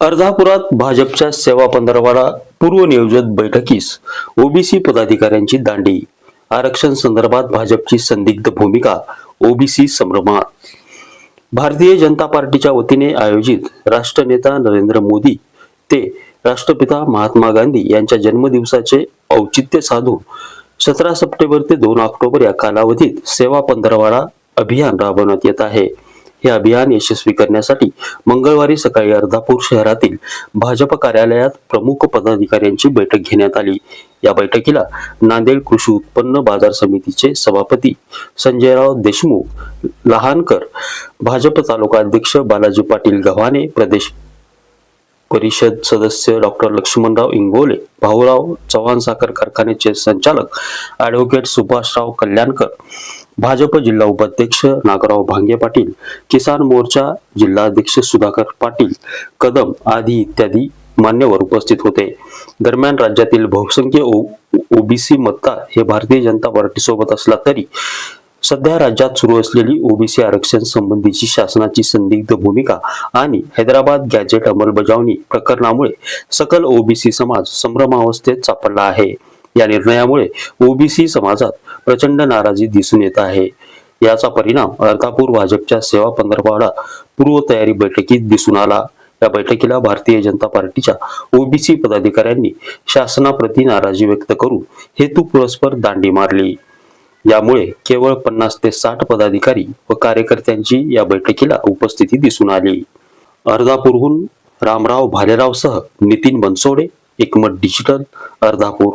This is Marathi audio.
अर्धापुरात भाजपच्या सेवा पंधरवाडा पूर्वनियोजित बैठकीस ओबीसी पदाधिकाऱ्यांची दांडी. आरक्षण संदर्भात भाजपची संदिग्ध भूमिका ओबीसी संभ्रमात. भारतीय जनता पार्टीच्या वतीने आयोजित राष्ट्रनेता नरेंद्र मोदी ते राष्ट्रपिता महात्मा गांधी यांच्या जन्मदिवसाचे औचित्य साधून सतरा सप्टेंबर ते दोन ऑक्टोबर या कालावधीत सेवा पंधरवाडा अभियान राबवण्यात येत आहे. हे अभियान यशस्वी करण्यासाठी मंगळवारी सकाळी अर्धापूर शहरातील भाजप कार्यालयात प्रमुख पदाधिकाऱ्यांची बैठक घेण्यात आली. या बैठकीला नांदेड कृषी उत्पन्न बाजार समितीचे सभापती संजयराव देशमुख लहानकर भाजप तालुका अध्यक्ष बालाजी पाटील गव्हाणे प्रदेश परिषद सदस्य डॉक्टर लक्ष्मणराव इंगोले भाऊराव चव्हाण साखर कारखान्याचे संचालक ॲडव्होकेट सुभाषराव कल्याणकर भाजप जिल्हा उपाध्यक्ष नागराव भांगे पाटील किसान मोर्चा जिल्हाध्यक्ष सुधाकर पाटील कदम आदी इत्यादी मान्यवर उपस्थित होते. दरम्यान राज्यातील बहुसंख्य ओबीसी मतदार हे भारतीय जनता पार्टी सोबत असला तरी सध्या राज्यात सुरू असलेली ओबीसी आरक्षण संबंधीची शासनाची संदिग्ध भूमिका आणि हैदराबाद गॅजेट अंमलबजावणी प्रकरणामुळे सकल ओबीसी समाज संभ्रमावस्थेत सापडला आहे. या निर्णयामुळे ओबीसी समाजात प्रचंड नाराजी दिसून येत आहे. याचा परिणाम अर्धापूर भाजपच्या सेवा पंधरवाडा पूर्वतयारी बैठकीत दिसून आला. या बैठकीला भारतीय जनता पार्टीच्या ओबीसी पदाधिकाऱ्यांनी शासनाप्रती नाराजी व्यक्त करून हेतू पुरस्पर दांडी मारली. यामुळे केवळ पन्नास ते साठ पदाधिकारी व कार्यकर्त्यांची या बैठकीला उपस्थिती दिसून आली. अर्धापूरहून Ramrao भालेरावसह Nitin Bansode Ekmat digital Ardhapur.